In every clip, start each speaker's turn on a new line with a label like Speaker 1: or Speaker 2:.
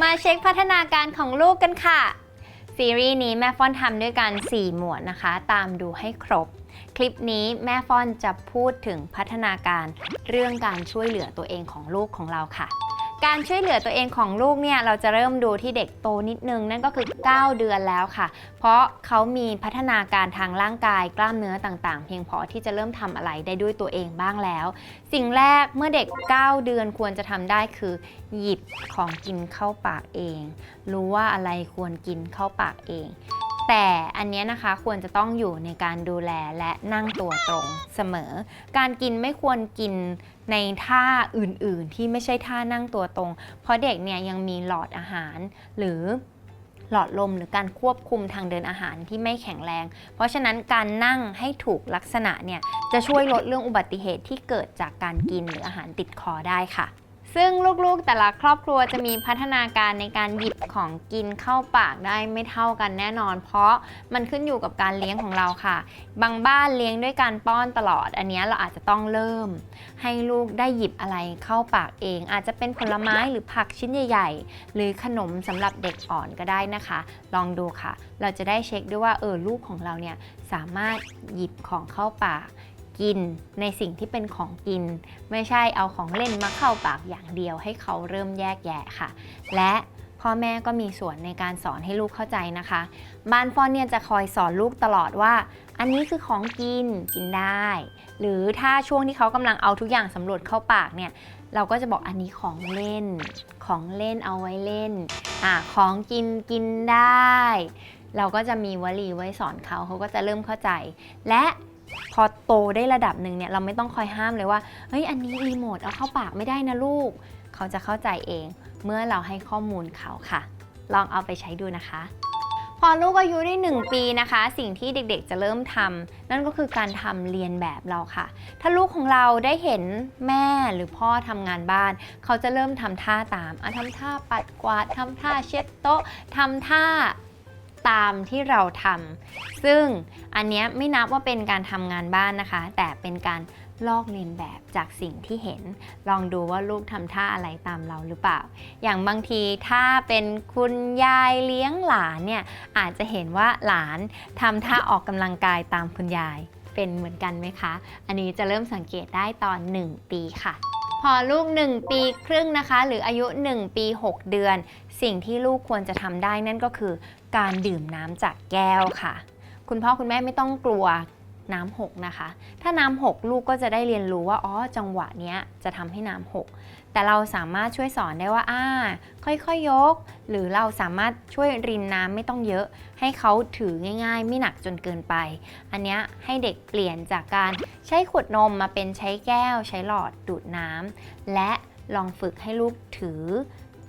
Speaker 1: มาเช็คพัฒนาการของลูกกันค่ะ ซีรีส์นี้แม่ฟอนทำด้วยกัน 4 หมวดนะคะ ตามดูให้ครบ คลิปนี้แม่ฟอนจะพูดถึงพัฒนาการเรื่องการช่วยเหลือตัวเองของลูกของเราค่ะ การช่วยเหลือตัวเองของลูกเนี่ยเราจะเริ่มดูที่เด็กโตนิดนึงนั่นก็คือ 9 เดือนแล้วค่ะ เพราะเขามีพัฒนาการทางร่างกายกล้ามเนื้อต่างๆ เพียงพอที่จะเริ่มทำอะไรได้ด้วยตัวเองบ้างแล้ว สิ่งแรกเมื่อเด็ก 9 เดือนควรจะทำได้คือ หยิบของกินเข้าปากเอง รู้ว่าอะไรควรกินเข้าปากเอง แต่อันนี้นะคะควรจะต้องอยู่ในการดูแลและนั่งตัวตรงเสมอ การกินไม่ควรกินในท่าอื่นๆ ที่ไม่ใช่ท่านั่งตัวตรง เพราะเด็กเนี่ยยังมีหลอดอาหาร หรือหลอดลมหรือการควบคุมทางเดินอาหารที่ไม่แข็งแรง เพราะฉะนั้นการนั่งให้ถูกลักษณะเนี่ยจะช่วยลดเรื่องอุบัติเหตุที่เกิดจากการกินหรืออาหารติดคอได้ค่ะ ซึ่งลูกๆแต่ละครอบครัวจะมีพัฒนาการในการหยิบของกินเข้าปากได้ไม่เท่ากันแน่นอน เพราะมันขึ้นอยู่กับการเลี้ยงของเราค่ะ บางบ้านเลี้ยงด้วยการป้อนตลอด อันนี้เราอาจจะต้องเริ่ม ให้ลูกได้หยิบอะไรเข้าปากเอง อาจจะเป็นผลไม้หรือผักชิ้นใหญ่ ๆ หรือขนมสำหรับเด็กอ่อนก็ได้นะคะ ลองดูค่ะ เราจะได้เช็คด้วยว่าเออลูกของเราเนี่ยสามารถหยิบของเข้าปาก กินในสิ่งที่เป็นของกิน ไม่ใช่เอาของเล่นมาเข้าปากอย่างเดียวให้เขาเริ่มแยกแยะค่ะ และพ่อแม่ก็มีส่วนในการสอนให้ลูกเข้าใจนะคะ บ้านฟอนเนี่ยจะคอยสอนลูกตลอดว่า อันนี้คือของกินกินได้ หรือถ้าช่วงที่เขากำลังเอาทุกอย่างสำรวจเข้าปากเนี่ย เราก็จะบอกอันนี้ของเล่น ของเล่นเอาไว้เล่นอ่าของกินกินได้ เราก็จะมีวลีไว้สอนเขาเขาก็จะเริ่มเข้าใจ และ พอโตได้ระดับหนึ่งเนี่ยเราไม่ต้องคอยห้ามเลยว่าเฮ้ยอันนี้รีโมทเอาเข้าปากไม่ได้นะลูก เขาจะเข้าใจเอง เมื่อเราให้ข้อมูลเขาค่ะ ลองเอาไปใช้ดูนะคะ พอลูกอายุได้ 1 ปีนะคะ สิ่งที่เด็กๆจะเริ่มทำนั่นก็คือการทำเรียนแบบเราค่ะ ถ้าลูกของเราได้เห็นแม่หรือพ่อทำงานบ้าน เขาจะเริ่มทำท่าตามอะทำท่าปัดกวาดทำท่าเช็ดโต๊ะทำท่า ตามที่เราทำซึ่งอันนี้ไม่นับว่าเป็นการทำงานบ้านนะคะ แต่เป็นการลอกเลียนแบบจากสิ่งที่เห็น ลองดูว่าลูกทำท่าอะไรตามเราหรือเปล่า อย่างบางทีถ้าเป็นคุณยายเลี้ยงหลานเนี่ยอาจจะเห็นว่าหลานทำท่าออกกำลังกายตามคุณยายเป็นเหมือนกันไหมคะ อันนี้จะเริ่มสังเกตได้ตอน 1 ปีค่ะ พอลูก 1 ปีครึ่งนะคะ หรืออายุ 1 ปี 6 เดือน สิ่งที่ลูกควรจะทำได้นั่นก็คือ การดื่มน้ำจากแก้วค่ะ คุณพ่อคุณแม่ไม่ต้องกลัวน้ำหกนะคะ ถ้าน้ำหกลูกก็จะได้เรียนรู้ว่าอ๋อจังหวะเนี้ยจะทำให้น้ำหกแต่เราสามารถช่วยสอนได้ว่าอ่าค่อยๆยกหรือเราสามารถช่วยรินน้ำไม่ต้องเยอะ ให้เขาถือง่าย ๆ ไม่หนักจนเกินไป อันเนี้ยให้เด็กเปลี่ยนจากการใช้ขวดนมมาเป็นใช้แก้ว ใช้หลอดดูดน้ำและลองฝึกให้ลูกถือ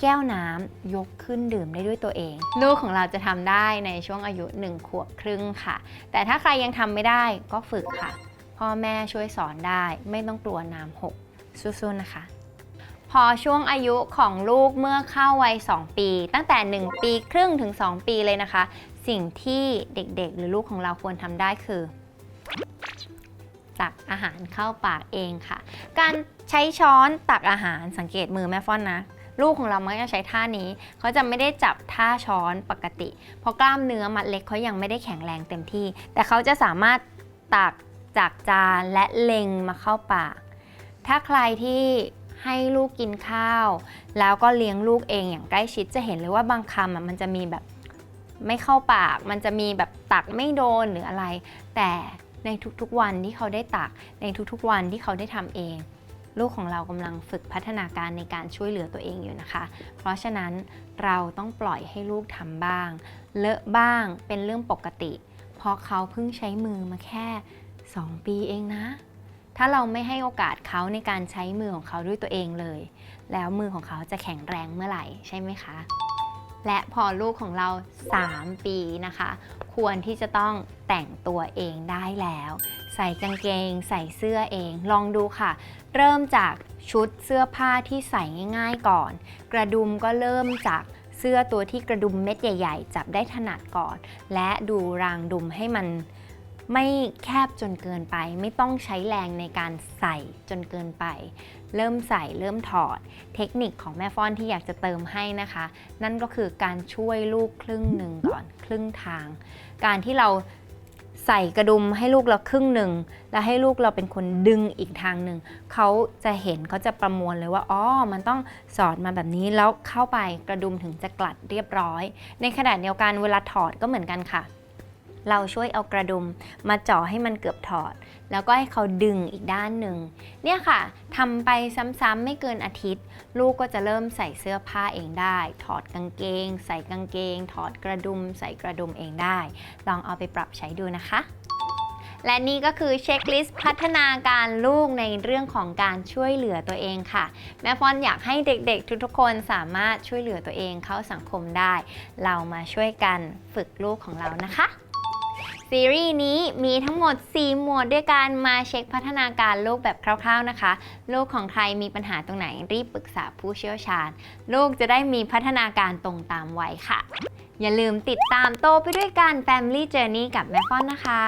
Speaker 1: แก้วน้ำยกขึ้นดื่มได้ด้วยตัวเอง ลูกของเราจะทำได้ในช่วงอายุ 1 ขวบครึ่งค่ะ แต่ถ้าใครยังทำไม่ได้ก็ฝึกค่ะ พ่อแม่ช่วยสอนได้ ไม่ต้องกลัวน้ำหกสู้ๆนะคะ พอช่วงอายุของลูกเมื่อเข้าวัย 2 ปี ตั้งแต่ 1 ปีครึ่งถึง 2 ปีเลยนะคะ สิ่งที่เด็กๆ หรือลูกของเราควรทำได้คือตักอาหารเข้าปากเองค่ะ การใช้ช้อนตักอาหารสังเกตมือแม่ฟ้อนนะ ลูกของเรามักจะใช้ท่านี้ เขาจะไม่ได้จับท่าช้อนปกติ เพราะกล้ามเนื้อมัดเล็กเขายังไม่ได้แข็งแรงเต็มที่ แต่เขาจะสามารถตักจากจานและเล็งมาเข้าปาก ถ้าใครที่ให้ลูกกินข้าว แล้วก็เลี้ยงลูกเองอย่างใกล้ชิดจะเห็นเลยว่าบางคำมันจะมีแบบไม่เข้าปาก มันจะมีแบบตักไม่โดนหรืออะไร แต่ในทุกๆวันที่เขาได้ตัก ในทุกๆวันที่เขาได้ทำเอง ลูกของเรากำลังฝึกพัฒนาการในการช่วยเหลือตัวเองอยู่นะคะ เพราะฉะนั้นเราต้องปล่อยให้ลูกทำบ้าง เลอะบ้างเป็นเรื่องปกติ เพราะเขาเพิ่งใช้มือมาแค่ 2 ปีเองนะ ถ้าเราไม่ให้โอกาสเขาในการใช้มือของเขาด้วยตัวเองเลย แล้วมือของเขาจะแข็งแรงเมื่อไหร่ใช่ไหมคะ และพอลูกของเรา 3 ปีนะคะ ควรที่จะต้องแต่งตัวเองได้แล้ว ใส่กางเกง ใส่เสื้อเอง ลองดูค่ะ เริ่มจากชุดเสื้อผ้าที่ใส่ง่ายๆก่อน กระดุมก็เริ่มจากเสื้อตัวที่กระดุมเม็ดใหญ่ ๆ จับได้ถนัดก่อน และดูรางดุมให้มันไม่แคบจนเกินไป ไม่ต้องใช้แรงในการใส่จนเกินไป เริ่มใส่เริ่มถอด เทคนิคของแม่ฟ้อนที่อยากจะเติมให้นะคะ นั่นก็คือการช่วยลูกครึ่งหนึ่งก่อนครึ่งทาง การที่เรา ใส่กระดุมให้ลูกเราครึ่งหนึ่ง แล้วให้ลูกเราเป็นคนดึงอีกทางหนึ่ง เขาจะเห็นเขาจะประมวลเลยว่า อ๋อ มันต้องสอดมาแบบนี้แล้วเข้าไปกระดุมถึงจะกลัดเรียบร้อย ในขณะเดียวกันเวลาถอดก็เหมือนกันค่ะ เราช่วยเอากระดุมมาเจาะให้มันเกือบถอด แล้วก็ให้เขาดึงอีกด้านหนึ่ง เนี่ยค่ะทำไปซ้ำๆไม่เกินอาทิตย์ ลูกก็จะเริ่มใส่เสื้อผ้าเองได้ ถอดกางเกง ใส่กางเกง ถอดกระดุม ใส่กระดุมเองได้ ลองเอาไปปรับใช้ดูนะคะและนี่ก็คือเช็คลิสต์พัฒนาการลูกในเรื่องของการช่วยเหลือตัวเองค่ะ แม่ฟอนอยากให้เด็กๆ ทุกๆคนสามารถช่วยเหลือตัวเองเข้าสังคมได้ เรามาช่วยกันฝึกลูกของเรานะคะ ซีรีส์นี้มีทั้งหมด 4 หมวดด้วยกันมาเช็คพัฒนาการลูกแบบคร่าวๆนะคะ ลูกของใครมีปัญหาตรงไหนรีบปรึกษาผู้เชี่ยวชาญ ลูกจะได้มีพัฒนาการตรงตามวัยค่ะ อย่าลืมติดตามโตไปด้วยกัน Family Journey กับแม่ฟ้อนนะคะ